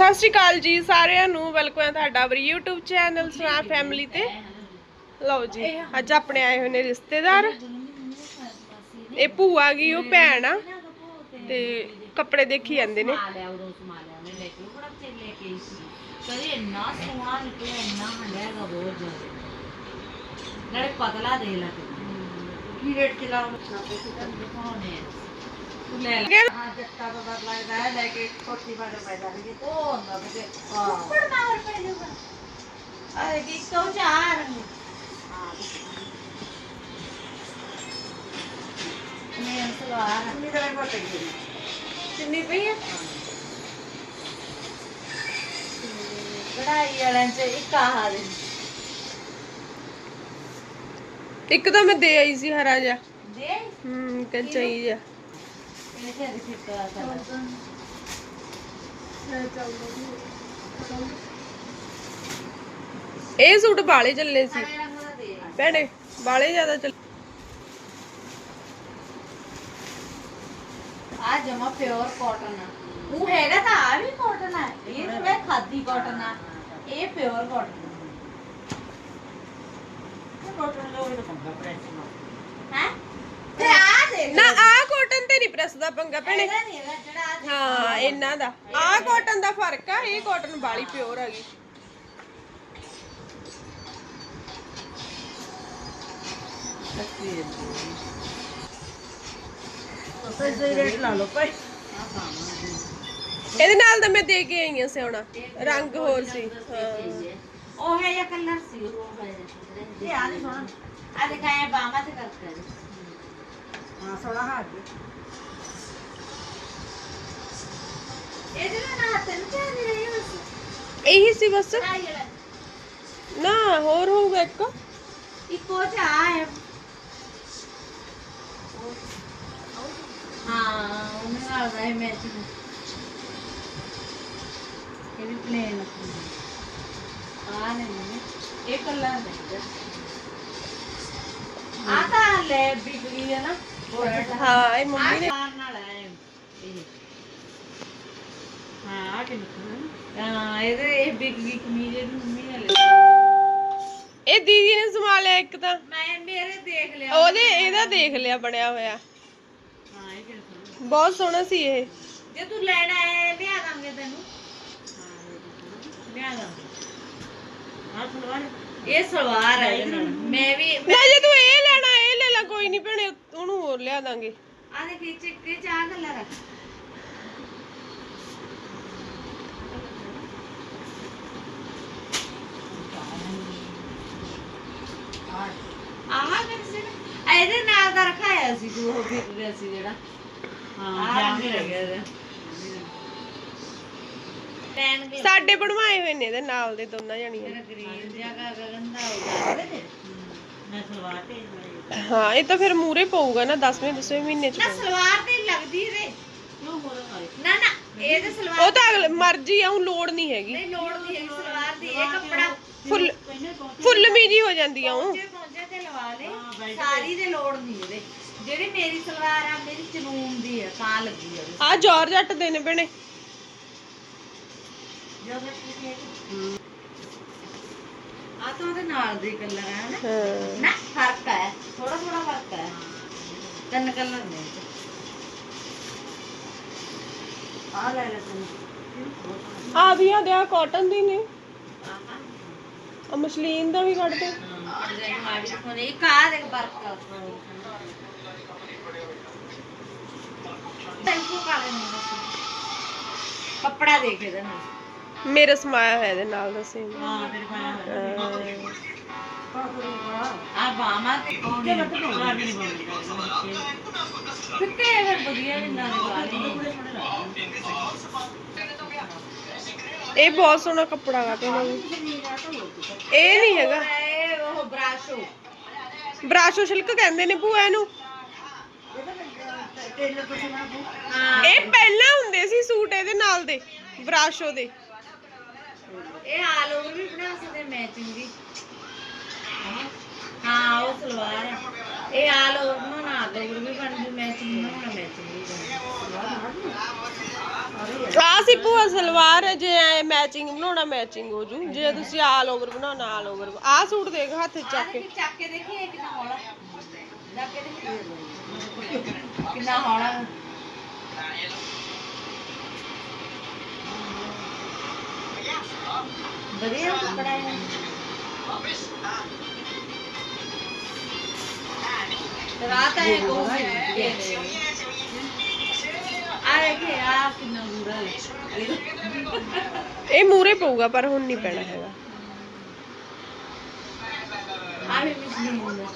ਸਤਿ ਸ਼੍ਰੀ ਅਕਾਲ ਜੀ ਸਾਰਿਆਂ ਨੂੰ ਵੈਲਕਮ ਹੈ ਤੁਹਾਡਾ ਵਰ YouTube ਚੈਨਲ ਸਨਾ ਫੈਮਿਲੀ ਤੇ। ਲਓ ਜੀ, ਅੱਜ ਆਪਣੇ ਆਏ ਹੋਏ ਨੇ ਰਿਸ਼ਤੇਦਾਰ। ਇਹ ਭੂਆ ਗਈ ਉਹ ਭੈਣ ਆ, ਤੇ ਕੱਪੜੇ ਦੇਖੀ ਜਾਂਦੇ ਨੇ। ਕਦੇ ਇੰਨਾ ਸੋਹਣਾ ਨਿਕਲਿਆ, ਇੰਨਾ ਹੰਡਿਆ ਬਹੁਤ ਜ਼ਿਆਦਾ। ਨਾਲੇ ਪਤਲਾ ਦੇ ਲਾ ਕੀ ਰੇਟ ਚ ਲਾਉਂ ਲੈ ਲੈ। ਹਾਂ ਹੈ। ਹਾਂ? ਹਾਂ ਹੈ? ਕਢਾਈ ਵਾਲਿਆਂ ਚ ਇੱਕ ਆਹ ਦੇ ਇੱਕ ਤਾਂ ਮੈਂ ਦੇ ਆਈ ਸੀ ਹਰਾ ਜਿਹਾ। ਦੇ ਹੂੰ ਕਿ ਚਾਹੀਦਾ। ਇਹਨੇ ਤੇ ਅਧਿਕ ਕਰਾ ਕਰਾ ਇਹ ਸੂਟ ਬਾਲੇ ਚੱਲੇ ਸੀ। ਭੈਣੇ ਬਾਲੇ ਜ਼ਿਆਦਾ ਚੱਲੇ। ਆ ਜਮਾ ਪਿਓਰ ਕਾਟਨ ਆ। ਉਹ ਹੈਗਾ ਤਾਂ ਆ ਵੀ ਕਾਟਨ ਆ। ਇਹ ਥੋੜਾ ਖਾਦੀ ਕਾਟਨ ਆ। ਇਹ ਪਿਓਰ ਕਾਟਨ ਇਹ ਕਾਟਨ ਲੋਗੇ ਤਾਂ ਪੰਗਾ ਪ੍ਰੈਸ ਹੈ ਤੇ ਆ ਦੇ ਨਾ ਆਹ ਨਹੀਂ ਪ੍ਰੈਸ ਦਾ ਪੰਗਾ ਭੈਣੇ। ਹਾਂ ਇਹਨਾਂ ਦਾ। ਆਹ ਕਾਟਨ ਦਾ ਫ਼ਰਕ ਆ ਇਹ ਕਾਟਨ ਬਾਲੀ ਪਿਓਰ ਹੈਗੀ ਸਹੀ ਰੇਟ ਲਾ ਲਓ ਭਾਈ। ਇਹਦੇ ਨਾਲ ਤਾਂ ਮੈਂ ਦੇ ਕੇ ਆਈ ਆ ਸਿਉਣਾ। ਰੰਗ ਹੋਰ ਸੀ। ਹਾਂ। ਉਹ ਹੈ। ਜਾਂ ਕਲਰ ਸੀ ਉਹ ਹੈ ਇਹ ਆ ਨਹੀਂ ਸੋਹਣਾ ਆ ਦਿਖਾਇਆ ਬਾਹਾਂ ਤੇ ਕਰਕੇ ਹਾਂ ਸੋਹਣਾ ਹੱਥ ਇਹੀ ਸੀ ਬਸ। ਨਾ ਹੋਰ ਹੋਊਗਾ ਇੱਕ। ਇੱਕੋ ਚ ਆ ਹੈ ਹਾਂ ਉਹਨੇ ਨਾਲ ਦਾ ਹੈ ਮੈਚਿੰਗ ਇਹ ਵੀ ਪਲੇਨ ਆ ਨਹੀਂ ਇਹ ਕਲਰ ਨਹੀਂ ਆ ਤਾਂ ਲੈ ਬਿਗੜੀ ਹੈ ਨਾ ਹਾਂ ਇਹ ਮੰਮੀ ਨੇ ਨਾਲ ਹੈ ਇਹ ਆ ਕਿ ਹਾਂ ਇਹਦੇ ਇਹ ਬਿਗੜੀ ਕਮੀਜ਼ ਇਹਦੀ ਮੰਮੀ ਨੇ ਲਈ ਇਹ ਦੀਦੀ ਨੇ ਸੰਭਾਲਿਆ ਇੱਕ ਤਾਂ। ਮੈਂ ਮੇਰੇ ਦੇਖ ਲਿਆ ਉਹਦੇ ਇਹਦਾ ਦੇਖ ਲਿਆ ਬਣਿਆ ਹੋਇਆ। ਹਾਂ ਇਹ ਕਿਹੜਾ ਬਹੁਤ ਸੋਹਣਾ ਸੀ ਇਹ। ਜੇ ਤੂੰ ਲੈਣਾ ਹੈ ਲਿਆ ਦਾਂਗੇ ਤੈਨੂੰ। ਲਿਆ ਦਾਂਗੇ। ਸਲਵਾਰ। ਇਹ ਸਲਵਾਰ ਹੈ ਮੈਂ ਵੀ ਨਾ ਜੇ ਤੂੰ ਇਹ ਲੈਣਾ ਇਹ ਲੈ ਲੈ ਕੋਈ ਨਹੀਂ ਭੈਣੇ ਉਹਨੂੰ ਹੋਰ ਲਿਆ ਦਾਂਗੇ। ਆ ਦੇ ਵਿੱਚ ਇੱਕ ਚਾਹ ਕਲਰ ਹੈ। ਆਹ ਕਿਹੜਾ ਸੀ ਨਾ? ਇਹਦੇ ਨਾਲ ਦਾ ਰਖਾਇਆ ਸੀ ਤੂੰ ਉਹ ਫਿਰ ਰਿਹਾ ਸੀ ਜਿਹੜਾ। ਹਾਂ ਰੰਗ ਰਹਿ ਗਿਆ ਇਹਦਾ। ਪੈਨ ਕੇ ਸਾਡੇ ਬਣਵਾਏ ਹੋਏ ਨੇ ਇਹਦੇ ਨਾਲ ਦੇ ਦੋਨਾਂ ਜਣੀਆਂ। ਮੇਰਾ ਗ੍ਰੀਨ ਜਿਹਾ ਕਾ ਗੰਦਾ ਹੋ ਗਿਆ। ਮੈਂ ਸਲਵਾਰ ਤੇ ਹਾਂ ਇਹ ਤਾਂ ਫਿਰ ਮੂਰੇ ਪਊਗਾ ਨਾ 10ਵੇਂ 10ਵੇਂ ਮਹੀਨੇ ਚ ਨਾ। ਸਲਵਾਰ ਤੇ ਹੋ ਇਹ ਤੇ ਸਲਵਾਰ ਉਹ ਤਾਂ ਅਗਲੇ ਮਰਜ਼ੀ ਆ ਉਹ ਲੋੜ ਨਹੀਂ ਹੈਗੀ। ਨਹੀਂ ਲੋੜ ਨਹੀਂ ਹੈ ਸਲਵਾਰ ਦੀ। ਇਹ ਕੱਪੜਾ ਫੁੱਲ ਫੁੱਲ ਮੀਜੀ ਹੋ ਜਾਂਦੀ ਆ ਉਹ। ਪੌਂਚੇ ਪੌਂਚੇ ਤੇ ਲਵਾ ਲੈ। ਸਾਰੀ ਦੇ ਲੋੜ ਨਹੀਂ ਇਹਦੇ। ਜਿਹੜੀ ਮੇਰੀ ਸਲਵਾਰ ਆ ਮੇਰੀ ਦੀ ਆ ਤਾਂ ਲੱਗੀ ਆ ਉਹਦੇ। ਆ ਜਾਰਜੱਟ ਦੇ ਨੇ ਆ ਤਾਂ। ਉਹਦੇ ਨਾਲ ਦੇ ਕਲਰ ਆ ਨਾ ਹਾਂ। ਨਾ ਫ਼ਰਕ ਹੈ ਥੋੜਾ ਥੋੜਾ ਫ਼ਰਕ ਹੈ ਤਿੰਨ ਕਲਰ ਨੇ। ਆ ਲੈ ਲੈ ਤੂੰ ਆ ਵੀ ਆ ਦਿਆ ਕਾਟਨ ਦੀ ਨੇ। ਆ ਮਸ਼ਲੀਨ ਦਾ ਵੀ ਕੱਢ ਦੇ। ਨੇ ਕੱਪੜਾ ਦੇਖ ਇਹਦਾ ਨਾਲ। ਮੇਰੇ ਸਮਾਇਆ ਹੋਇਆ ਇਹਦੇ ਨਾਲ ਦਾ ਸੇਮ ਹਾਂ ਮੇਰੇ ਪਾਇਆ ਆ ਬਾਮਾ ਤੇ ਕੋਨੇ ਲੱਗ ਨਹੀਂ ਕਿੱਥੇ ਅਗਰ ਵਧੀਆ ਵੀ ਨਾ? ਨਿਕਾਲੇ ਇਹ ਬਹੁਤ ਸੋਹਣਾ ਕੱਪੜਾ ਗਾ ਵੀ। ਇਹ ਨਹੀਂ ਹੈਗਾ। ਇਹ ਉਹ ਬਰਾਸ਼ੋ। ਬਰਾਸ਼ੋ ਸਿਲਕ ਕਹਿੰਦੇ ਨੇ ਭੂਆ ਇਹਨੂੰ। ਇਹ ਪਹਿਲਾਂ ਹੁੰਦੇ ਸੀ ਸੂਟ ਇਹਦੇ ਨਾਲ ਦੇ ਬਰਾਸ਼ੋ ਦੇ। ਇਹ ਆਲ ਓਵਰ ਵੀ ਬਣਾ ਸਕਦੇ ਮੈਚਿੰਗ ਦੀ ਹਾਂ ਉਹ ਸਲਵਾਰ ਹੈ ਇਹ ਆਲ ਓਵਰ ਨੂੰ ਨਾ ਆਲ ਓਵਰ ਵੀ ਬਣ ਜੂ ਮੈਚਿੰਗ ਨੂੰ ਨਾ ਮੈਚਿੰਗ ਵੀ ਬਣ ਜੂ ਆ ਸੀ ਭੂਆ ਸਲਵਾਰ ਹੈ, ਜੇ ਐ ਮੈਚਿੰਗ ਬਣਾਉਣਾ ਮੈਚਿੰਗ ਹੋ ਜੂ। ਜੇ ਤੁਸੀਂ ਆਲ ਓਵਰ ਬਣਾਉਣਾ ਆਲ ਓਵਰ ਆ ਸੂਟ ਦੇਖ ਹੱਥ 'ਚ ਚੱਕ ਕੇ। ਚੱਕ ਕੇ ਦੇਖੀਏ ਕਿੰਨਾ ਹੌਲਾ। ਜਾ ਕੇ ਦੇਖੀਏ। ਕਿੰਨਾ ਹੌਲਾ। ਵਧੀਆ ਕੱਪੜਾ ਹੈ। ਰਾਤ ਹੈ ਕੋ ਆ ਦੇਖੇ ਆ ਕਿੰਨਾ ਬੁਰਾ ਹੈ ਇਹ ਮੂਰੇ ਪਊਗਾ ਪਰ ਹੁਣ ਨਹੀਂ ਪੈਣਾ ਹੈਗਾ ਆ ਵੀ ਮਿਸ ਨਹੀਂ ਹੁੰਦਾ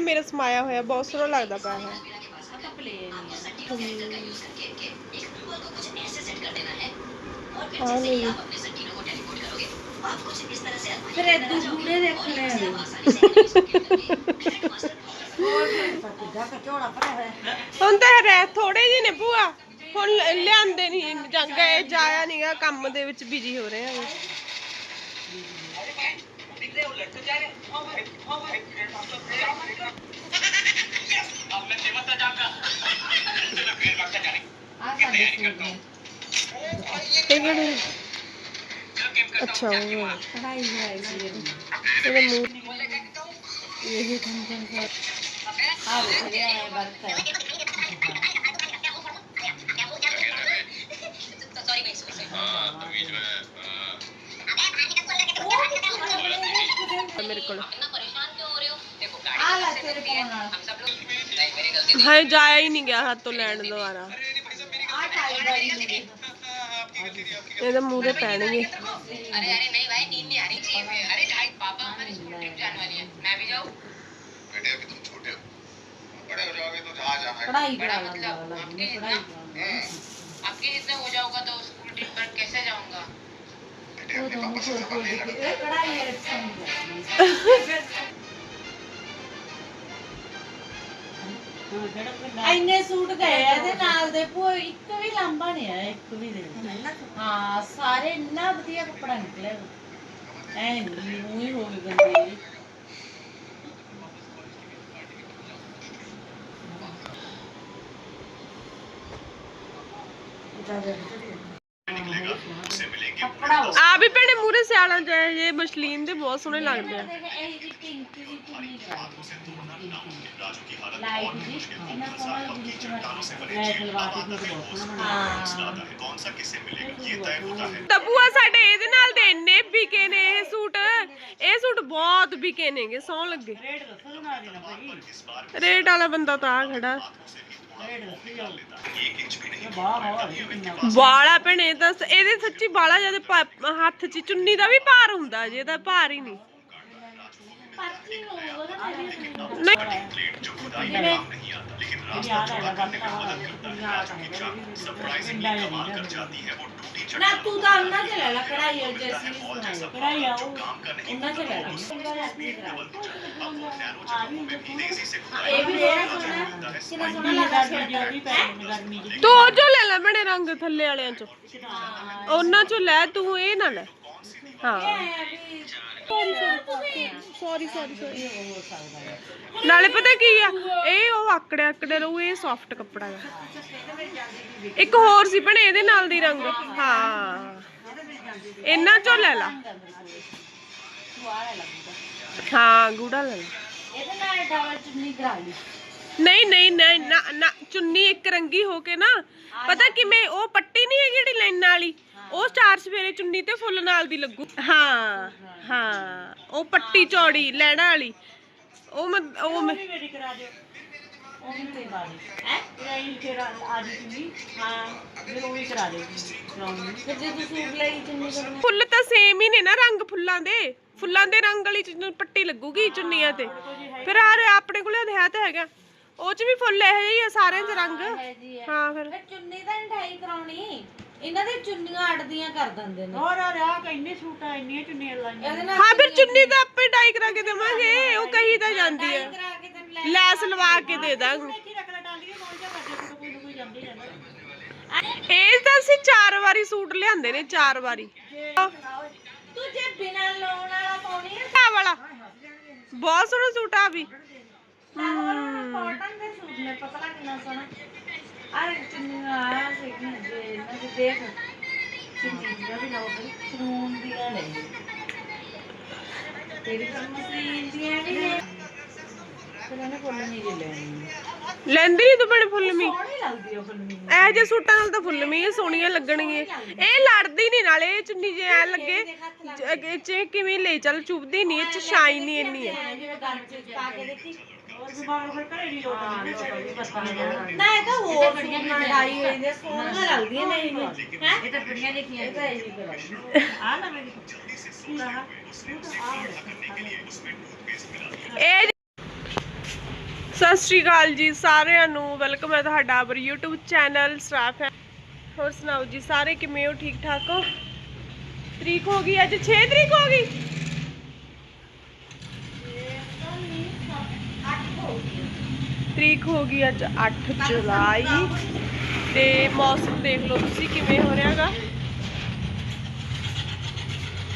ਹਾਂ ਮੇਰਾ ਸਮਾਇਆ ਹੋਇਆ ਬਹੁਤ ਸੋਹਣਾ ਲੱਗਦਾ ਪਿਆ ਹੈ ਆ ਤਾਂ ਪਲੇਨ ਹੀ ਹਾਂ ਨਹੀਂ ਹੈ ਫਿਰ ਇਦੋਂ ਬੂੜੇ ਦੇਖਣੇ ਆ ਜਾ ਕੇ ਝੋਲਾ ਭਰਿਆ ਹੋਇਆ? ਹੁਣ ਤਾਂ ਰਹਿ ਥੋੜੇ ਜਿਹੇ ਨੇ ਭੂਆ। ਹੁਣ ਲ- ਲਿਆਂਦੇ ਨਹੀਂ ਜਾਂ ਗਏ ਜਾਇਆ ਨਹੀਂਗਾ ਕੰਮ ਦੇ ਵਿੱਚ ਬਿਜ਼ੀ ਹੋ ਰਹੇ ਹੈ। ਕਢਾਈ ਹੋਈ ਸੀ ਇਹਦਾ ਮੂੰਹ ਇਹ ਕੰਮ ਕੰਮ ਕਰ ਆ ਵਧੀਆ ਹੈ पकड़ो। तो भाई जाया ही नहीं गया हाथ तो लैंड दोबारा। हाँ, हाँ, हाँ, ये तो मुँह पहन गए अरे अरे नहीं भाई नींद नहीं आ रही। अरे पापा हमारी जाने वाली है। मैं भी बेटे अभी तुम छोटे हो। बड़े हो जाओगे तो जाना। है बड़ा मतलब आपके इतना हो जाओगा तो स्कूल ट्रिप पर कैसे जाऊँगा? ਇੰਨੇ ਸੂਟ ਗਏ ਆ ਇਹਦੇ ਨਾਲ ਦੇ ਭੂਆ ਇੱਕ ਵੀ ਲੰਬਾ ਨਹੀਂ ਆਇਆ ਇੱਕ ਵੀ ਦੇ ਹਾਂ ਸਾਰੇ ਇੰਨਾ ਵਧੀਆ ਕੱਪੜਾ ਨਿਕਲਿਆ। ਐ ਨਹੀਂ ਉਹੀ ਹੋ ਗਈ ਗੰਦੀ ਕੱਪੜਾ ਹੋ ਆ ਵੀ ਭੈਣੇ ਮੂਰੇ ਸਿਆਲਾਂ ਚ ਇਹ ਮਸ਼ਲੀਨ ਦੇ ਬਹੁਤ ਸੋਹਣੇ ਲੱਗਦੇ ਆ। ਤਬੂਆ ਸਾਡੇ ਇਹਦੇ ਨਾਲ ਦੇ ਇੰਨੇ ਵਿਕੇ ਨੇ ਇਹ ਸੂਟ। ਇਹ ਸੂਟ ਬਹੁਤ ਵਿਕੇ ਨੇਗੇ ਸੋਹਣ ਲੱਗੇ। ਰੇਟ ਵਾਲਾ ਬੰਦਾ ਤਾਂ ਖੜਾ। ਵਾਲਾ ਭਣੇ ਦੱਸ ਇਹਦੇ ਸੱਚੀ ਵਾਲਾ ਜਦ ਹੱਥ 'ਚ ਚੁੰਨੀ ਦਾ ਵੀ ਭਾਰ ਹੁੰਦਾ ਜੇ ਇਹਦਾ ਭਾਰ ਹੀ ਨਹੀਂ। ਨਹੀਂ। जो खुदाई में काम नहीं आता लेकिन रास्ता चौड़ा करने में मदद करता है राजू की चाक सरप्राइजिंगली कमाल कर जाती है वो टूटी ਨਾ चट्टान ਤੂੰ ਤਾਂ ਉਹਨਾਂ ਚ ਲੈ ਲੈ ਕੜਾਈ ਉਹ ਜੈਸੀ ਸੁਣਾਈ ਕੜਾਈ ਆਉ काम का नहीं ਉਹਨਾਂ ਚ ਲੈ ਲੈ अब वो नैनो जगहों में भी तेजी से खुदाई ਇਹ ਵੀ ਦੇਣਾ ਸੋਹਣਾ ਕਿੰਨਾ ਸੋਹਣਾ ਲੱਗਦਾ ਸੀ ਤੂੰ ਉਹ ਚੋਂ ਲੈ ਲੈ ਭੈਣੇ ਰੰਗ ਥੱਲੇ ਵਾਲਿਆਂ ਚੋਂ ਉਹਨਾਂ ਚੋਂ ਲੈ ਤੂੰ ਇਹ ਨਾ ਲੈ ਹਾਂ ਸੌਰੀ ਸੌਰੀ ਸੌਰੀ ਹੋ ਸਕਦਾ ਹੈ ਨਾਲੇ ਪਤਾ ਕੀ ਆ ਇਹ ਉਹ ਆਕੜੇ ਆਕੜੇ ਰਹੂ ਇਹ ਸੌਫਟ ਕੱਪੜਾ ਆ ਇੱਕ ਹੋਰ ਸੀ ਭਣੇ ਇਹਦੇ ਨਾਲ ਦੀ ਰੰਗ ਹਾਂ ਇਹਨਾਂ ਚੋਂ ਲੈ ਲਾ ਸੁਆਰਾ ਲੱਗਦਾ ਹਾਂ ਗੂੜਾ ਲੈ ਲਾ ਇਹਦੇ ਨਾਲ ਡਬਲ ਚੁੰਨੀ ਕਰਾ ਲਈ ਨਹੀਂ ਨਹੀਂ ਨਹੀਂ ਨਾ ਨਾ ਚੁੰਨੀ ਇੱਕ ਰੰਗੀ ਹੋ ਕੇ ਨਾ ਪਤਾ ਕਿਵੇਂ ਉਹ ਪੱਟੀ ਨਹੀਂ ਹੈ ਜਿਹੜੀ ਲਾਈਨਾਂ ਵਾਲੀ ਉਹ ਚਾਰ ਸਵੇਰੇ ਚੁੰਨੀ ਤੇ ਫੁੱਲ ਨਾਲ ਦੀ ਲੱਗੂ। ਹਾਂ ਹਾਂ ਉਹ ਪੱਟੀ ਚੌੜੀ ਲੈਣਾ ਵਾਲੀ। ਉਹ ਮੈਂ ਉਹ ਮੈਂ ਮੇਰੀ ਕਰਾ ਦਿਓ। ਉਹ ਵੀ ਤੇ ਬਾਰੇ ਹੈ? ਇਹ ਫਿਰ ਆ ਜੀ ਚੁੰਨੀ। ਹਾਂ ਫਿਰ ਉਹ ਵੀ ਕਰਾ ਦਿਓ ਫਿਰ ਜੇ ਤੂੰ ਸੂਟ ਲਈ ਚੁੰਨੀ ਕਰਨਾ ਫੁੱਲ ਤਾਂ ਸੇਮ ਹੀ ਨੇ ਨਾ ਰੰਗ ਫੁੱਲਾਂ ਦੇ। ਫੁੱਲਾਂ ਦੇ ਰੰਗ ਵਾਲੀ ਚੁੰਨੀ- ਪੱਟੀ ਲੱਗੂਗੀ ਚੁੰਨੀਆਂ ਤੇ। ਫਿਰ ਆ ਆਪਣੇ ਕੋਲੇ ਹੈ ਤਾਂ ਹੈਗਾ। ਉਹ ਚ ਵੀ ਫੁੱਲ ਇਹੋ ਜਿਹੇ ਹੀ ਆ ਸਾਰਿਆਂ ਦੇ ਰੰਗ। ਹੈ ਫਿਰ। ਚੁੰਨੀ ਤਾਂ ਨੀ ਠਾਈ ਕਰਾਉਣੀ। ਇਹਨਾਂ ਦੇ ਚੁੰਨੀਆਂ ਅੜਦੀਆਂ ਕਰ ਦਿੰਦੇ ਨੇ। ਹੋਰ ਆ ਰਾਹ ਕਿੰਨੇ ਸੂਟਾਂ ਇੰਨੀਆਂ ਚੁੰਨੀਆਂ ਲਾਈਆਂ ਹਾਂ ਫਿਰ ਚੁੰਨੀ ਤਾਂ ਆਪੇ ਡਾਈ ਕਰਾ ਕੇ ਦੇਵਾਂਗੇ ਉਹ ਕਹੀ ਤਾਂ ਜਾਂਦੀ ਹੈ ਲੈਸ ਲਵਾ ਕੇ ਦੇ ਦਾਂਗੇ। ਇਹ ਤਾਂ ਅਸੀਂ ਚਾਰ ਵਾਰੀ ਸੂਟ ਲਿਆਂਦੇ ਨੇ ਚਾਰ ਵਾਰੀ। ਤੂੰ ਜੇ ਬਿਨਾਂ ਲਾਉਣ ਵਾਲਾ ਪਾਉਣੀ ਹੈ ਆ ਵਾਲਾ। ਬਹੁਤ ਸੋਹਣਾ ਸੂਟ ਆ ਵੀ। ਹਮ। ਕਾਟਨ ਦੇ ਸੂਟ ਨੇ ਪਤਲਾ ਕਿੰਨਾ ਸੋਹਣਾ। ਚੁੰਨੀਆਂ ਜੇ ਦੇਖ ਵੀ ਦੀਆਂ ਤੇਰੀ ਮਸਲੀਨ ਦੀਆਂ ਵੀ ਨੇ। ਫੁੱਲ ਨਹੀਂ ਜੇ ਲੈਣੀ ਲੈਂਦੀ ਨਹੀਂ ਤੂੰ ਬੜੇ ਸੋਹਣੀ ਲੱਗਦੀ ਫੁੱਲ ਮੈਨੂੰ ਇਹ ਜੇ ਸੂਟਾਂ ਨਾਲ ਤਾਂ ਫੁੱਲਮੀ ਇਹ ਸੋਹਣੀਆਂ ਲੱਗਣਗੀਆਂ। ਇਹ ਲੜਦੀ ਨਹੀਂ ਨਾਲੇ ਇਹ ਚੁੰਨੀ ਜੇ ਐ ਲੱਗੇ ਇਹ ਚ ਕਿਵੇਂ ਲੈ ਚੱਲ ਚੁੱਭਦੀ ਨਹੀਂ ਇਹ ਚ ਸ਼ਾਈਨ ਨਹੀਂ ਇੰਨੀ। ਹੈ ਜਿਵੇਂ ਗੱਲ ਚ ਪਾ ਕੇ ਦੇਖੀ। ਨਾ ਇਹ ਤਾਂ ਹੋਰ ਬੜੀਆਂ ਲੜਾਈ ਹੋਈ ਨੇ ਸੋਹਣੀਆਂ ਲੱਗਦੀਆਂ ਨੇ ਇਹ ਹੈ ਇਹ ਤਾਂ ਬੜੀਆਂ ਲਿਖੀਆਂ ਇਹ ਤਾਂ ਇਹ ਹੀ ਆ ਨਾ ਮੇਰੀ ਇਹ ਸਤਿ ਸ਼੍ਰੀ ਅਕਾਲ ਜੀ ਸਾਰਿਆਂ ਨੂੰ। ਵੈਲਕਮ ਹੈ ਤੁਹਾਡਾ ਆਵਰ YouTube ਚੈਨਲ ਸਟਾਫ ਹੈ। ਹੋਰ ਸੁਣਾਓ ਜੀ, ਸਾਰੇ ਕਿਵੇਂ ਹੋ? ਠੀਕ ਠਾਕ ਹੋ? ਤਰੀਕ ਹੋ ਗਈ ਅੱਜ 6 ਤਰੀਕ ਹੋ ਗਈ? ਤਰੀਕ ਹੋ ਗਈ ਅੱਜ 8 ਜੁਲਾਈ। ਤੇ ਮੌਸਮ ਦੇਖ ਲਓ ਤੁਸੀਂ ਕਿਵੇਂ ਹੋ ਰਿਹਾਗਾ।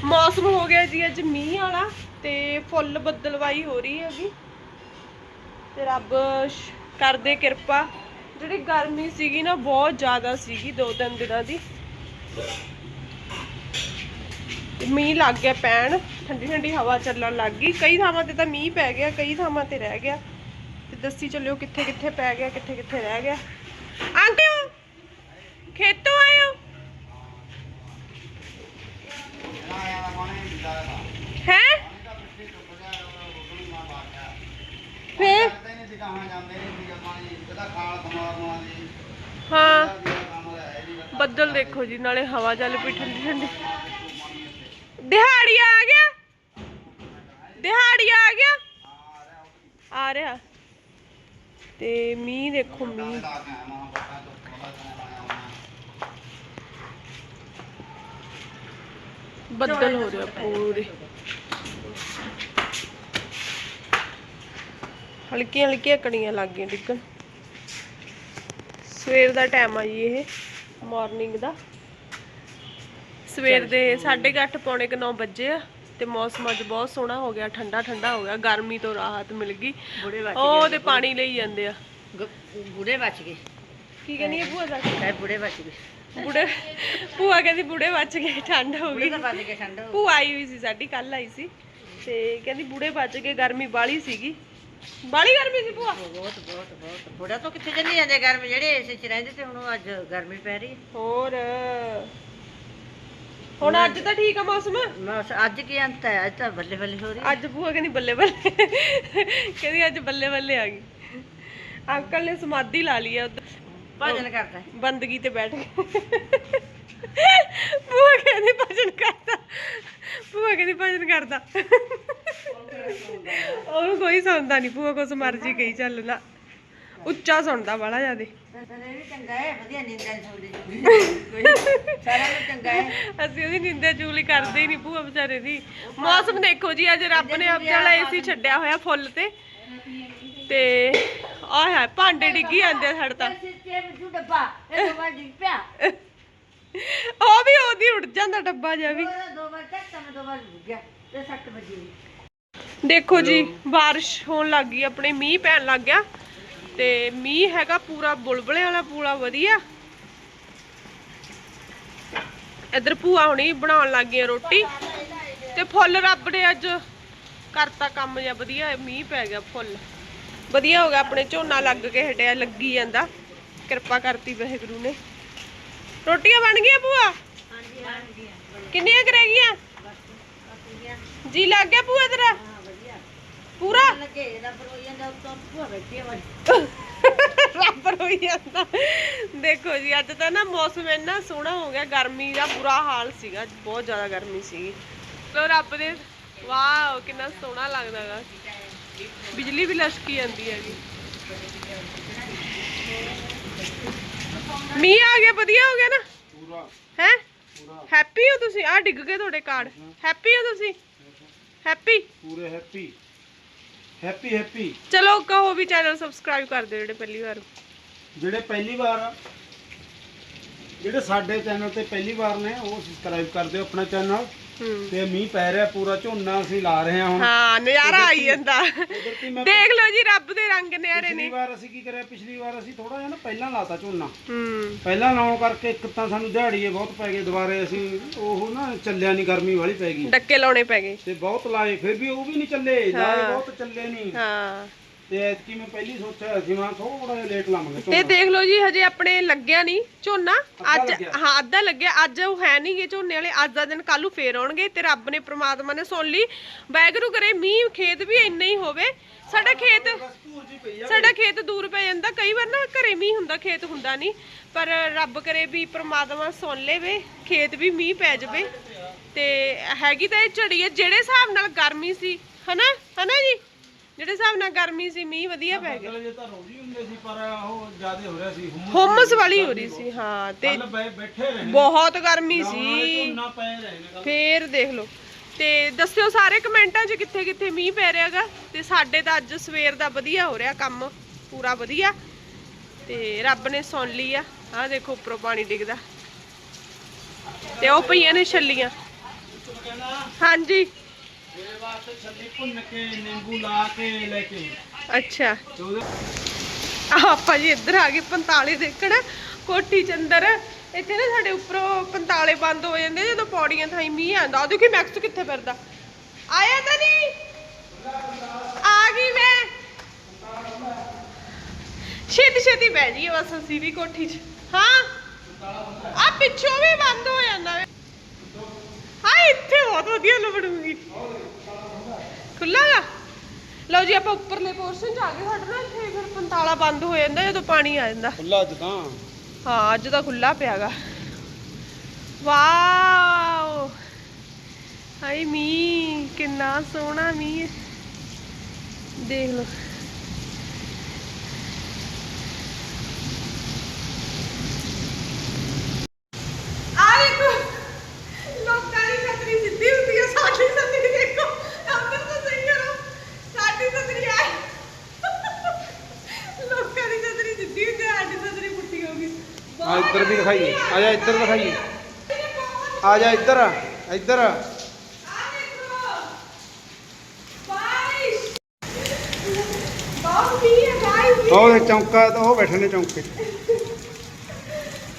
ਮੌਸਮ ਹੋ ਗਿਆ ਜੀ ਅੱਜ ਮੀਂਹ ਵਾਲਾ ਤੇ ਫੁੱਲ ਬੱਦਲਵਾਈ ਹੋ ਰਹੀ ਹੈਗੀ। ਤੇ ਰੱਬ ਕਰਦੇ ਕਿਰਪਾ। ਜਿਹੜੀ ਗਰਮੀ ਸੀਗੀ ਨਾ ਬਹੁਤ ਜ਼ਿਆਦਾ ਸੀਗੀ ਦੋ ਤਿੰਨ ਦਿਨਾਂ ਦੀ। ਮੀਂਹ ਲੱਗ ਗਿਆ ਪੈਣ ਠੰਡੀ ਠੰਡੀ ਹਵਾ ਚੱਲਣ ਲੱਗ ਗਈ। ਕਈ ਥਾਵਾਂ ਤੇ ਤਾਂ ਮੀਂਹ ਪੈ ਗਿਆ, ਕਈ ਥਾਵਾਂ ਤੇ ਰਹਿ ਗਿਆ। ਤੇ ਦੱਸੀ ਚੱਲਿਓ ਕਿੱਥੇ ਕਿੱਥੇ ਪੈ ਗਿਆ, ਕਿੱਥੇ ਕਿੱਥੇ ਰਹਿ ਗਿਆ। ਆਂਟੇ ਖੇਤੋਂ ਆਏ ਹੋ ਹੈ? ਫੇਰ? ਹਾਂ। ਬੱਦਲ ਦੇਖੋ ਜੀ, ਨਾਲੇ ਹਵਾ ਚੱਲ ਪਈ ਠੰਡੀ ਠੰਡੀ। ਦਿਹਾੜੀ ਆ ਗਿਆ? ਦਿਹਾੜੀ ਆ ਗਿਆ? ਆ ਰਿਹਾ। ਤੇ ਮੀਂਹ ਦੇਖੋ ਮੀਂਹ। ਬੱਦਲ ਹੋ ਰਿਹਾ ਪੂਰੇ। ਹਲਕੀਆਂ ਹਲਕੀਆਂ ਕਣੀਆਂ ਲੱਗ ਗਈਆਂ ਡਿੱਗਣ। ਸਵੇਰ ਦਾ ਟਾਈਮ ਆ ਜੀ ਇਹ ਮਾਰਨਿੰਗ ਦਾ। ਸਵੇਰ ਦੇ 8:30 ਪੌਣੇ 9 ਵਜੇ ਆ। ਤੇ ਮੌਸਮ ਅੱਜ ਬਹੁਤ ਸੋਹਣਾ ਹੋ ਗਿਆ ਠੰਡਾ ਠੰਡਾ ਹੋ ਗਿਆ ਗਰਮੀ ਤੋਂ ਰਾਹਤ ਮਿਲ ਗਈ। ਉਹ ਤੇ। ਪਾਣੀ ਲਈ ਜਾਂਦੇ ਆ। ਬੁੜੇ ਬਚ ਗਏ। ਕੀ ਕਹਿੰਦੀ ਹੈ ਭੂਆ ਦਾ ਚਾਹੇ ਬੁੜੇ ਬਚ ਗਏ। ਬੁੜੇ ਭੂਆ ਕਹਿੰਦੀ ਬੁੜੇ ਬਚ ਗਏ ਠੰਡ ਹੋ ਗਈ। ਬਚ ਗਏ ਠੰਡ ਭੂਆ ਆਈ ਹੋਈ ਸੀ ਸਾਡੀ ਕੱਲ ਆਈ ਸੀ। ਤੇ ਕਹਿੰਦੀ ਬੁੜੇ ਬਚ ਗਏ ਗਰਮੀ ਬਾਲੀ ਸੀਗੀ। ਬਾਲੀ ਗਰਮੀ ਸੀ ਭੂਆ? ਬਹੁਤ ਬਹੁਤ ਬਹੁਤ ਬੁੜਾ ਤੋਂ ਕਿੱਥੇ ਚੱਲੀ ਜਾਂਦੇ ਗਰਮ ਜਿਹੜੇ ਏਸੇ ਚ ਰਹਿੰਦੇ ਤੇ ਹੁਣ ਅੱਜ ਗਰਮੀ ਪੈ ਰਹੀ ਹੈ। ਹੋਰ ਹੁਣ ਅੱਜ ਤਾਂ ਠੀਕ ਆ ਮੌਸਮ? ਬਸ ਅੱਜ ਕੀ ਅੰਤ ਹੈ? ਅੱਜ ਤਾਂ ਬੱਲੇ ਬੱਲੇ ਹੋ ਰਹੀ ਹੈ। ਅੱਜ ਭੂਆ ਕਹਿੰਦੀ ਬੱਲੇ ਬੱਲੇ। ਕਹਿੰਦੀ ਅੱਜ ਬੱਲੇ ਬੱਲੇ ਆ ਗਈ। ਅੰਕਲ ਨੇ ਸਮਾਧੀ ਲਾ ਲਈ ਆ ਉੱਧਰ। ਭਜਨ ਕਰਦਾ। ਬੰਦਗੀ ਤੇ ਬੈਠ ਕੇ। ਭੂਆ ਕਹਿੰਦੀ ਭਜਨ ਕਰਦਾ। ਭੂਆ ਕਹਿੰਦੀ ਭਜਨ ਕਰਦਾ। ਉਹਨੂੰ ਕੋਈ ਸੁਣਦਾ ਨਹੀਂ। ਭੂਆ ਕੋਸ ਮਰਜ਼ੀ ਕਹੀ ਚੱਲ ਨਾ ਉੱਚਾ ਸੁਣਦਾ ਬੜਾ ਜਿਆਦੇ। ਅਸੀਂ ਉਹਦੀ ਨਿੰਦਿਆ ਚੁਗਲੀ ਕਰਦੇ ਹੀ ਨਹੀਂ ਭੂਆ ਵਿਚਾਰੇ ਦੀ। ਮੌਸਮ ਦੇਖੋ ਜੀ, ਅੱਜ ਰੱਬ ਨੇ ਆਪਣਾ ਵਾਲਾ ਏਸੀ ਛੱਡਿਆ ਹੋਇਆ ਫੁੱਲ ਤੇ। ਤੇ ਆਹ ਹੈ, ਭਾਂਡੇ ਡਿੱਗੀ ਜਾਂਦੇ ਸਾਡੇ ਤਾਂ। ਉਹ ਵੀ ਉਹਦੀ ਉੱਡ ਜਾਂਦਾ ਡੱਬਾ ਜਿਹਾ ਵੀ ਉਹ ਦੋ ਵਾਰ ਤੱਕ ਤਾਂ ਮੈਂ ਦੋ ਵਾਰ ਡਿੱਗ ਗਿਆ ਤੇ 7 ਵਜੇ ਵੀ। ਦੇਖੋ ਜੀ, ਬਾਰਿਸ਼ ਹੋਣ ਲੱਗ ਗਈ, ਆਪਣੇ ਮੀਂਹ ਪੈਣ ਲੱਗ ਗਿਆ। ਤੇ ਮੀਂਹ ਹੈਗਾ ਪੂਰਾ ਬੁਲਬੁਲੇ ਵਾਲਾ ਪੂਰਾ ਵਧੀਆ। ਇੱਧਰ ਭੂਆ ਹੁਣੀ ਬਣਾਉਣ ਲੱਗ ਗਈਆਂ ਰੋਟੀ ਤੇ ਫੁੱਲ ਰੱਬ ਨੇ ਅੱਜ ਕਰਤਾ ਕੰਮ ਜਿਹਾ ਵਧੀਆ ਮੀਂਹ ਪੈ ਗਿਆ ਫੁੱਲ। ਵਧੀਆ ਹੋ ਗਿਆ ਆਪਣੇ ਝੋਨਾ ਲੱਗ ਕੇ ਹਟਿਆ ਲੱਗੀ ਜਾਂਦਾ। ਕਿਰਪਾ ਕਰਤੀ ਵਾਹਿਗੁਰੂ ਨੇ। ਰੋਟੀਆਂ ਬਣ ਗਈਆਂ ਭੂਆ? ਹਾਂਜੀ ਹਾਂਜੀ ਕਿੰਨੀਆਂ ਕੁ ਰਹਿ ਗਈਆਂ? ਜੀ ਲੱਗ ਗਿਆ ਭੂਆ ਤੇਰਾ? ਪੂਰਾ? ਲੱਗੇ ਰੱਬ ਰੋਈ ਜਾਂਦਾ। ਉੱਤੋਂ ਭੂਆ ਬੈਠੀ ਆ ਰੱਬ ਰੋਈ ਜਾਂਦਾ ਦੇਖੋ ਜੀ ਅੱਜ ਤਾਂ ਨਾ ਮੌਸਮ ਇੰਨਾ ਸੋਹਣਾ ਹੋ ਗਿਆ ਗਰਮੀ ਦਾ ਬੁਰਾ ਹਾਲ ਸੀਗਾ ਬਹੁਤ ਜ਼ਿਆਦਾ ਗਰਮੀ ਸੀਗੀ। ਲੋ ਰੱਬ ਦੇ ਵਾਓ ਕਿੰਨਾ ਸੋਹਣਾ ਲੱਗਦਾਗਾ ਬਿਜਲੀ ਵੀ ਲਸ਼ਕੀ ਜਾਂਦੀ ਹੈਗੀ। ਮੀਂਹ ਆ ਗਿਆ ਵਧੀਆ ਹੋ ਗਿਆ ਨਾ? ਪੂਰਾ। ਹੈ? ਹੈਪੀ ਹੋ ਤੁਸੀਂ? ਆ ਡਿੱਗ ਗਏ ਤੁਹਾਡੇ ਕਾਰਡ ਹੈਪੀ ਹੋ ਤੁਸੀਂ? ਹੈਪੀ ਪੂਰੇ ਹੈਪੀ ਹੈਪੀ ਹੈਪੀ ਚਲੋ ਕਹੋ ਵੀ ਚੈਨਲ ਸਬਸਕ੍ਰਾਈਬ ਕਰ ਦਿਓ ਜਿਹੜੇ ਪਹਿਲੀ ਵਾਰ। ਜਿਹੜੇ ਪਹਿਲੀ ਵਾਰ ਆ, ਜਿਹੜੇ ਸਾਡੇ ਚੈਨਲ ਤੇ ਪਹਿਲੀ ਵਾਰ ਨੇ ਉਹ ਸਬਸਕ੍ਰਾਈਬ ਕਰ ਦਿਓ ਆਪਣਾ ਚੈਨਲ। ਹੂੰ। ਤੇ ਮੀਂਹ ਪੈ ਰਿਹਾ ਪੂਰਾ ਝੋਨਾ ਅਸੀਂ ਲਾ ਰਹੇ ਹਾਂ ਹੁਣ। ਹਾਂ ਨਜ਼ਾਰਾ ਆਈ ਜਾਂਦਾ। ਕੁਦਰਤੀ ਮੈਂ ਦੇਖ ਲਓ ਜੀ ਰੱਬ ਦੇ ਰੰਗ ਨਿਆਰੇ ਪਿਛਲੀ ਨੇ ਵਾਰ ਅਸੀਂ ਕੀ ਕਰਿਆ ਪਿਛਲੀ ਵਾਰ ਅਸੀਂ ਥੋੜਾ ਜਿਹਾ ਨਾ ਪਹਿਲਾਂ ਲਾਤਾ ਝੋਨਾ। ਹੂੰ। ਪਹਿਲਾਂ ਲਾਉਣ ਕਰਕੇ ਇੱਕ ਤਾਂ ਸਾਨੂੰ ਦਿਹਾੜੀਏ ਬਹੁਤ ਪੈ ਗਏ ਦੁਬਾਰੇ ਅਸੀਂ ਉਹ ਨਾ ਚੱਲਿਆ ਨਹੀਂ ਗਰਮੀ ਵਾਲੀ ਪੈ ਗਈ। ਡੱਕੇ ਲਾਉਣੇ ਪੈ ਗਏ। ਤੇ ਬਹੁਤ ਲਾਏ ਫਿਰ ਵੀ ਉਹ ਵੀ ਨਹੀਂ ਚੱਲੇ ਲਾਏ। ਬਹੁਤ ਚੱਲੇ ਨਹੀਂ ਹਾਂ। ਤੇ ਐਤਕੀ ਮੈਂ ਪਹਿਲੀ ਸੋਚਿਆ ਸੀ ਮੈਂ ਥੋੜਾ ਜਿਹਾ ਲੇਟ ਲਾਵਾਂਗੇ ਤੇ ਝੋਨਾ ਦੇਖ ਲਓ ਜੀ ਹਜੇ ਆਪਣੇ ਲੱਗਿਆ ਨਹੀਂ ਝੋਨਾ। ਅੱਧਾ ਅੱਜ ਲੱਗਿਆ। ਹਾਂ ਅੱਧਾ ਲੱਗਿਆ। ਅੱਜ ਉਹ ਹੈ ਨਹੀਂਗੇ ਝੋਨੇ ਵਾਲੇ ਅੱਜ ਦਾ ਦਿਨ ਕੱਲ ਨੂੰ ਫੇਰ ਆਉਣਗੇ ਤੇ ਰੱਬ ਨੇ ਪ੍ਰਮਾਤਮਾ ਨੇ ਸੁਣ ਲਈ। ਵਾਹਿਗੁਰੂ ਕਰੇ ਮੀਂਹ ਖੇਤ ਵੀ ਇੰਨਾ ਹੀ ਹੋਵੇ। ਸਾਡਾ ਖੇਤ ਭੂਰ ਜੀ ਪਈ ਆ ਸਾਡਾ ਖੇਤ ਦੂਰ ਪੈ ਜਾਂਦਾ। ਕਈ ਵਾਰ ਨਾ ਘਰੇ ਮੀਂਹ ਹੁੰਦਾ ਖੇਤ ਹੁੰਦਾ ਨਹੀਂ। ਪਰ ਰੱਬ ਕਰੇ ਵੀ ਪ੍ਰਮਾਤਮਾ ਸੁਣ ਲੇਵੇ ਖੇਤ ਵੀ ਮੀਂਹ ਪੈ ਜਾਵੇ। ਤੇ ਹੈਗੀ ਤਾਂ ਇਹ ਝੜੀ ਹੈ ਜਿਹੜੇ ਹਿਸਾਬ ਨਾਲ ਗਰਮੀ ਸੀ। ਹਨਾ? ਹਨਾ ਜੀ? ਜਿਹੜੇ ਹਿਸਾਬ ਨਾਲ ਗਰਮੀ ਸੀ ਮੀਂਹ ਵਧੀਆ ਪੈ ਗਿਆ। ਬੱਦਲ ਜੇ ਤਾਂ ਰੋਜ਼ ਹੀ ਹੁੰਦੇ ਸੀ ਪਰ ਉਹ ਜ਼ਿਆਦਾ ਹੋ ਰਿਹਾ ਸੀ ਹੁਮਸ ਵਾਲੀ ਹੋ ਰਹੀ ਸੀ ਹਾਂ ਤੇ ਕੱਲ ਬੈਠੇ ਰਹੇ। ਬਹੁਤ ਗਰਮੀ ਸੀ। ਝੋਨਾ ਪੈ ਰਹੇ ਨੇ ਕੱਲ੍ਹ। ਫੇਰ ਦੇਖ ਲਓ। ਤੇ ਦੱਸਿਓ ਸਾਰੇ ਕਮੈਂਟਾਂ 'ਚ ਕਿੱਥੇ ਕਿੱਥੇ ਮੀਂਹ ਪੈ ਰਿਹਾਗਾ ਤੇ ਸਾਡੇ ਤਾਂ ਅੱਜ ਸਵੇਰ ਦਾ ਵਧੀਆ ਹੋ ਰਿਹਾ ਕੰਮ ਪੂਰਾ ਵਧੀਆ। ਤੇ ਰੱਬ ਨੇ ਸੁਣ ਲਈ ਆ। ਆਹ ਦੇਖੋ ਉੱਪਰੋਂ ਪਾਣੀ ਡਿੱਗਦਾ। ਤੇ ਉਹ ਪਈਆਂ ਨੇ ਛੱਲੀਆਂ। ਹਾਂਜੀ। ਮੇਰੇ ਵਾਸਤੇ ਛੱਲੀ ਭੁੰਨ ਕੇ ਨਿੰਬੂ ਲਾ ਕੇ ਲੈ ਕੇ ਅੱਛਾ। ਤੇ ਉਹਦੇ ਆਹ ਆਪਾਂ ਜੀ ਇੱਧਰ ਆ ਗਏ ਪੰਤਾਲੇ ਦੇਖਣ। ਕੋਠੀ ਚ ਅੰਦਰ। ਇੱਥੇ ਨਾ ਸਾਡੇ ਉੱਪਰੋਂ ਪੰਤਾਲੇ ਬੰਦ ਹੋ ਜਾਂਦੇ ਜਦੋਂ ਪੌੜੀਆਂ ਥਾਈ ਮੀਂਹ ਆਂਦਾ ਉਹ ਦੇਖੀ ਮੈਕਸ ਕਿੱਥੇ ਫਿਰਦਾ। ਆਇਆ ਤਾਂ ਨਹੀਂ। ਆ ਗਈ ਮੈਂ। ਛੇਤੀ ਛੇਤੀ ਬਹਿ ਜੀ ਬਸ ਅਸੀਂ ਵੀ ਕੋਠੀ 'ਚ। ਹਾਂ। ਆ ਪਿੱਛੋਂ ਵੀ ਬੰਦ ਹੋ ਜਾਂਦਾ ਹਾਂ ਇੱਥੇ ਬਹੁਤ ਵਧੀਆ ਲਵੜੂਗੀ ਖੁੱਲਾ ਗਾ ਲਓ ਜੀ ਆਪਾਂ ਉੱਪਰਲੇ ਪੋਰਸ਼ਨ 'ਚ ਆ ਗਏ ਸਾਡਾ ਨਾ ਇੱਥੇ ਫਿਰ ਪੰਤਾਲਾ ਬੰਦ ਹੋ ਜਾਂਦਾ ਜਦੋਂ ਪਾਣੀ ਆ ਜਾਂਦਾ। ਖੁੱਲਾ ਅੱਜ ਤਾਂ। ਹਾਂ ਅੱਜ ਤਾਂ ਖੁੱਲਾ ਪਿਆਗਾ ਵਾਓ! ਹਾਈ ਮੀ ਕਿੰਨਾ ਸੋਹਣਾ ਮੀ ਦੇਖ ਲਓ ਆ ਦੇਖੋ ਲੋਕਾਂ ਦੀ ਛਤਰੀ ਸਿੱਧੀ ਹੁੰਦੀ ਹੈ ਸਾਡੀ ਛਤਰੀ ਦੇਖੋ ਅੰਦਰ ਤਾਂ ਸਹੀ ਕਰੋ ਸਾਡੀ ਛਤਰੀ ਆ ਲੋਕਾਂ ਦੀ ਛਤਰੀ ਸਿੱਧੀ ਹੁੰਦੀ ਹੈ ਸਾਡੀ ਛਤਰੀ ਪੁੱਠੀ ਹੋ ਗਈ ਆ ਇੱਧਰ ਵੀ ਦਿਖਾਈਏ ਆ ਜਾ ਇੱਧਰ ਦਿਖਾਈਏ ਆ ਜਾ ਇੱਧਰ ਇੱਧਰ ਆ ਦੇਖੋ ਬਾਈਸ਼ ਬਹੁਤ ਵੀ ਹੈ ਬਾਈਸ਼ ਉਹ ਦੇਖ ਚੌਂਕਾ ਤਾਂ ਉਹ ਬੈਠੇ ਨੇ ਚੌਂਕੇ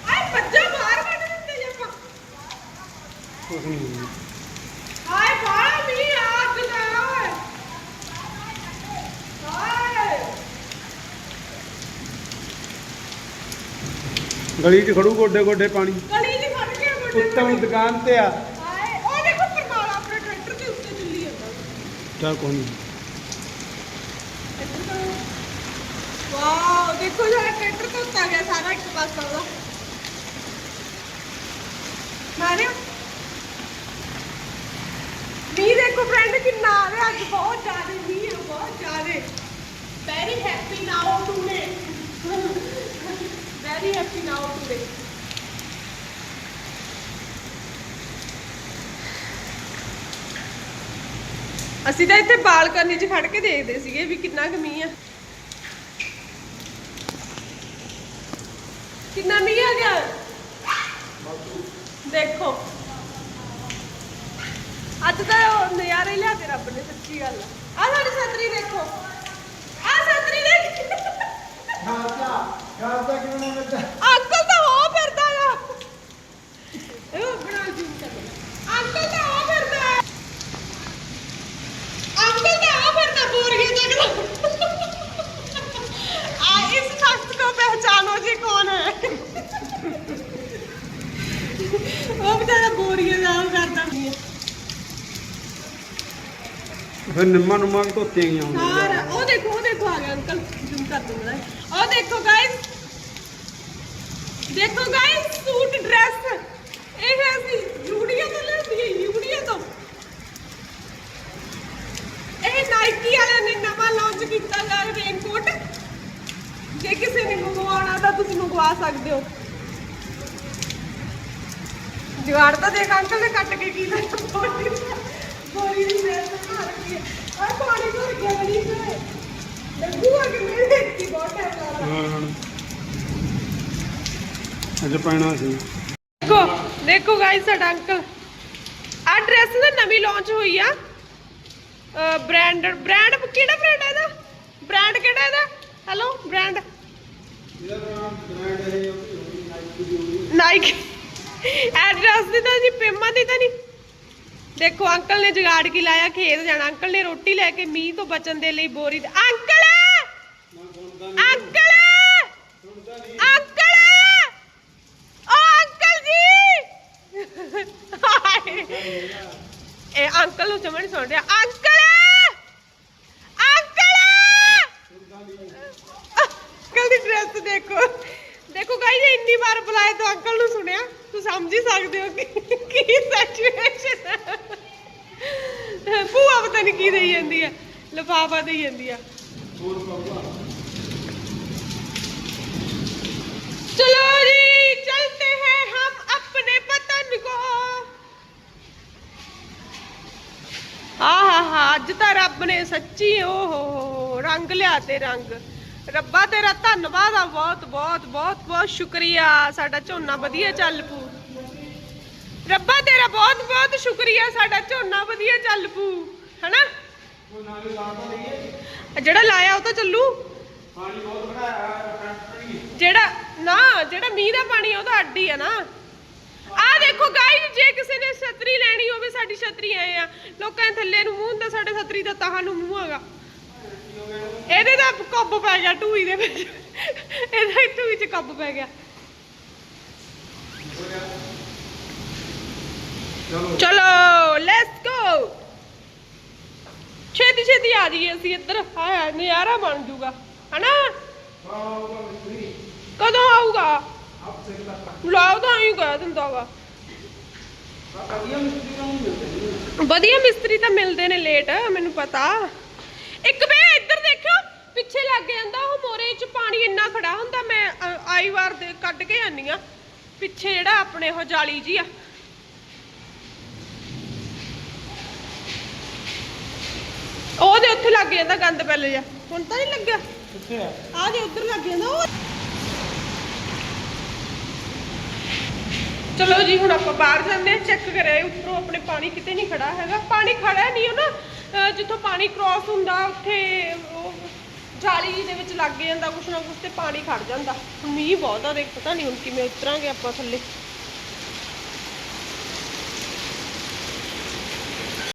ਆਏ ਬੱਜਾ ਬਾਹਰ ਕੱਢ ਦਿੰਦੇ ਜੇ ਆਪਾਂ ਕੁਛ ਨਹੀਂ ਹੁੰਦਾ। ਹਾਏ ਬਾਹਰ ਵੀ ਆਗ ਦਾ ਓਏ ਹਾਏ ਗਲੀ 'ਚ ਖੜੂ ਗੋਡੇ ਗੋਡੇ ਪਾਣੀ। ਗਲੀ ਚ ਖੜ ਕੇ ਮੁੰਡੇ ਉੱਤਮ ਦੁਕਾਨ ਤੇ ਆ। ਹਾਏ ਉਹ ਦੇਖੋ ਪਰਮਾਲਾ ਆਪਣੇ ਟਰੈਕਟਰ ਦੇ ਉੱਤੇ ਚੱਲੀ ਜਾਂਦਾ। ਚੱਲ ਕੋਈ ਨਹੀਂ ਵਾਓ ਦੇਖੋ ਜਿਹੜਾ ਟਰੈਕਟਰ ਤੋਂ ਉੱਤਾ ਗਿਆ ਸਾਰਾ ਇੱਕ ਪਾਸਾ ਉਹਦਾ। ਮਾਰਿਓ। ਮੀਂਹ ਦੇਖੋ ਫਰੈਂਡ ਕਿੰਨਾ ਆ ਰਿਹਾ ਅੱਜ ਬਹੁਤ ਜ਼ਿਆਦਾ ਮੀਂਹ ਹੈ ਬਹੁਤ ਜ਼ਿਆਦਾ। Very happy now today very happy now today ਅਸੀਂ ਤਾਂ ਇੱਥੇ ਬਾਲਕਨੀ 'ਚ ਖੜ ਕੇ ਦੇਖਦੇ ਸੀਗੇ ਵੀ ਕਿੰਨਾ ਕੁ ਮੀਂਹ ਆ। ਕਿੰਨਾ ਮੀਂਹ ਆ ਗਿਆ? ਦੇਖੋ। ਅੱਜ ਤਾਂ ਉਹ ਨਜ਼ਾਰੇ ਹੀ ਲਿਆ ਤੇ ਰੱਬ ਨੇ, ਸੱਚੀ ਗੱਲ ਆ। ਆਹ ਸਾਡੀ ਛਤਰੀ ਦੇਖੋ। ਆਹ ਛਤਰੀ ਦੇਖ। ਅੰਕਲ ਤਾਂ ਹੋ ਫਿਰਦਾ ਆ ਇਹ ਬਣਾ ਜੂਮ ਕਰ ਅੰਕਲ ਤਾਂ ਹੋ ਫਿਰਦਾ ਆ। अंकल क्या हो फिर ना बोरिए देख लो आ इस शख्स को पहचानो जी कौन है वो बेचारा ਫਿਰ ਨਿੰਮਾ ਨੂੰ ਮੰਗ ਧੋਤੀਆਂ ਗਈਆਂ ਹੁੰਦੀਆਂ ਸਾਰਾ ਉਹ ਦੇਖੋ ਉਹ ਦੇਖੋ ਆ ਗਿਆ ਅੰਕਲ। ਜ਼ੂਮ ਕਰ ਦੋ ਮੇਰਾ ਦੇਖੋ ਗਾਇਸ ਦੇਖੋ ਗਾਇਸ ਸੂਟ ਡਰੈਸ ਇਹ ਹੈ ਅਸੀਂ ਯੂੜੀਆ ਤੋਂ ਲੈਂਦੀ ਹੈ ਯੂੜੀਆ ਤੋਂ। ਇਹ ਨਾਈਕੀ ਵਾਲਿਆਂ ਨੇ ਨਵਾਂ ਲਾਂਚ ਕੀਤਾ ਗਾ ਰੇਨਕੋਟ ਜੇ ਕਿਸੇ ਨੇ ਮੰਗਵਾਉਣਾ ਤਾਂ ਤੁਸੀਂ ਮੰਗਵਾ ਸਕਦੇ ਹੋ। ਜੁਗਾੜ ਤਾਂ ਦੇਖ ਅੰਕਲ ਨੇ ਕੱਟ ਕੇ ਕੀ ਲੈਣਾ। ਬੋਰੀ ਦੀ ਮੈਂ ਬਣਾ ਰੱਖੀ ਹੈ ਆ ਪਾਣੀ ਭਰ ਗਿਆ ਗਲੀ ਚ ਲੱਗੂਗਾ ਕਿ ਮੈਂ ਦੇਖੀ ਬਹੁਤ ਟਾਈਮ ਲੱਗਦਾ ਹਾਂ। ਅੱਜ ਪੈਣਾ ਸੀ। ਦੇਖੋ ਦੇਖੋ ਗਾਇਸ ਸਾਡਾ ਅੰਕਲ ਆ ਡਰੈਸ ਨਾ ਨਵੀਂ ਲਾਂਚ ਹੋਈ ਆ। ਬ੍ਰਾਂਡ ਬ੍ਰਾਂਡ ਕਿਹੜਾ ਬ੍ਰਾਂਡ ਹੈ ਇਹਦਾ? ਬ੍ਰਾਂਡ ਕਿਹੜਾ ਇਹਦਾ? ਹੈਲੋ ਬ੍ਰਾਂਡ ਇਹਦਾ ਬ੍ਰਾਂਡ ਇਹ ਨਾਈਕੀ ਦੀ ਹੋਣੀ ਨਾਈਕ ਐਡਰੈਸ ਦੀ ਤਾਂ ਜੀ ਪੇਮਾ ਦੀ ਤਾਂ ਨਹੀਂ। ਦੇਖੋ, ਅੰਕਲ ਨੇ ਜਗਾੜ ਕੀ ਲਾਇਆ, ਖੇਤ ਜਾਣਾ। ਅੰਕਲ ਨੇ ਰੋਟੀ ਲੈ ਕੇ ਮੀਂਹ ਤੋਂ ਬਚਣ ਦੇ ਲਈ ਬੋਰੀ ਤੇ ਅੰਕਲ! ਅੰਕਲ! ਅੰਕਲ! ਓ ਅੰਕਲ ਜੀ! ਇਹ ਅੰਕਲ ਨੂੰ ਸਮਝ ਸੁਣ ਰਿਹਾ ਅੰਕਲ! ਅੰਕਲ! ਅੰਕਲ ਦੀ ਡਰੈਸ ਦੇਖੋ। ਕਿੰਨੀ ਵਾਰ ਬੁਲਾਏ ਤੂੰ ਅੰਕਲ ਨੂੰ ਸੁਣਿਆ? ਤੂੰ ਸਮਝ ਹੀ ਸਕਦੇ ਹੋ ਕਿ ਕੀ ਸਿਚੁਏਸ਼ਨ ਹੈ ਭੂਆ ਪਤਾ ਨਹੀਂ ਕੀ ਦੇਈ ਜਾਂਦੀ ਹੈ ਲਫਾਫਾ ਦੇਈ ਜਾਂਦੀ ਆ। ਚਲੋ ਜੀ ਚਲਤੇ ਹੈ ਹਮ ਆਪਣੇ ਪਤਨ ਕੋ। ਆਹਾ ਅੱਜ ਤਾਂ ਰੱਬ ਨੇ ਸੱਚੀ, ਓਹ ਰੰਗ ਲਿਆ ਤੇ ਰੰਗ। ਰੱਬਾ ਤੇਰਾ ਧੰਨਵਾਦ ਆ, ਬਹੁਤ ਬਹੁਤ ਬਹੁਤ ਬਹੁਤ ਸ਼ੁਕਰੀਆ। ਸਾਡਾ ਝੋਨਾ ਵਧੀਆ ਚੱਲ ਪੂ ਰੱਬਾ ਤੇਰਾ ਬਹੁਤ ਬਹੁਤ ਸ਼ੁਕਰੀਆ, ਸਾਡਾ ਝੋਨਾ ਵਧੀਆ ਚੱਲ ਪੂ ਹਨਾ? ਜਿਹੜਾ ਲਾਇਆ ਉਹ ਤਾਂ ਚੱਲੂ? ਪਾਣੀ ਬਹੁਤ ਬਣਾਇਆ ਜਿਹੜਾ, ਨਾ, ਜਿਹੜਾ ਮੀਂਹ ਦਾ ਪਾਣੀ ਉਹ ਤਾਂ ਅੱਡੀ ਆ ਨਾ। ਆ ਦੇਖੋ ਗਾਈਸ ਜੇ ਕਿਸੇ ਨੇ ਛਤਰੀ ਲੈਣੀ ਹੋਵੇ, ਸਾਡੀ ਛਤਰੀ ਆਏ ਆ। ਲੋਕਾਂ ਦੇ ਥੱਲੇ ਨੂੰ ਮੂੰਹ ਹੁੰਦਾ, ਸਾਡੇ ਛਤਰੀ ਦਾ ਤਾਹਾਂ ਨੂੰ ਮੂੰਹ ਹੈਗਾ। ਇਹਦੇ ਦਾ ਕੱਬ ਪੈ ਗਿਆ ਟੂਈ ਦੇ ਵਿੱਚ। ਇਹਦਾ ਟੂਈ 'ਚ ਕੱਬ ਪੈ ਗਿਆ। ਚਲੋ। ਲੈਟਸ ਗੋ ਛੇਤੀ ਛੇਤੀ ਆ ਜਾਈਏ ਅਸੀਂ ਇੱਧਰ। ਹਾਏ ਨਜ਼ਾਰਾ ਬਣ ਜੂਗਾ। ਹਨਾ? ਕਦੋਂ ਆਊਗਾ? ਲਾਉ ਤਾਂ ਹੀ ਕਹਿ ਦਿੰਦਾ ਵਾ। ਵਧੀਆ ਮਿਸਤਰੀ ਤਾਂ ਮਿਲਦੇ ਨੇ ਲੇਟ ਮੈਨੂੰ ਪਤਾ ਇੱਕ ਵੇ ਇੱਧਰ ਦੇਖਿਓ ਪਿੱਛੇ ਲੱਗ ਜਾਂਦਾ ਉਹ ਮੋਰੇ 'ਚ ਪਾਣੀ ਇੰਨਾ ਖੜਾ ਹੁੰਦਾ ਮੈਂ ਅ, ਆਈ ਵਾਰ ਦੇ ਕੱਢ ਕੇ ਆਨੀ ਆ। ਪਿੱਛੇ ਜਿਹੜਾ ਆਪਣੇ ਉਹ ਜਾਲੀ ਜੀ ਆ। ਉਹਦੇ ਉੱਥੇ ਲੱਗ ਜਾਂਦਾ ਗੰਦ ਪਹਿਲੇ ਜਾ ਹੁਣ ਤਾਂ ਨਹੀਂ ਲੱਗਿਆ। ਕਿੱਥੇ ਆ? ਆ ਜੇ ਉੱਧਰ ਲੱਗ ਜਾਂਦਾ ਉਹ ਚਲੋ ਜੀ ਹੁਣ ਆਪਾਂ ਬਾਹਰ ਜਾਂਦੇ ਆ ਚੈੱਕ ਕਰਿਆ ਉੱਪਰੋਂ ਆਪਣੇ ਪਾਣੀ ਕਿਤੇ ਨਹੀਂ ਖੜਾ ਹੈਗਾ। ਪਾਣੀ ਖੜਾ ਨਹੀਂ ਉਹ ਨਾ। ਜਿੱਥੋਂ ਪਾਣੀ ਕ੍ਰਾਸ ਹੁੰਦਾ ਉੱਥੇ ਉਹ ਜਾਲੀ ਦੇ ਵਿੱਚ ਲੱਗ ਜਾਂਦਾ ਕੁਛ ਨਾ ਕੁਛ ਤੇ ਪਾਣੀ ਖੜ ਜਾਂਦਾ। ਮੀਂਹ ਬਹੁਤ ਆ, ਦੇਖ, ਪਤਾ ਨਹੀਂ ਹੁਣ ਕਿਵੇਂ ਉਤਰਾਂਗੇ ਆਪਾਂ ਥੱਲੇ।